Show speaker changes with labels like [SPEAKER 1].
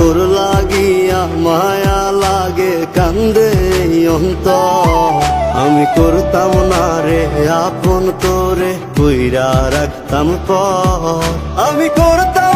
[SPEAKER 1] তোর লাগিয়া মায়া লাগে কান্দে অন্ত আমি করতাম না রে, আপন তোরে কইরা রাখতাম পর আমি করতাম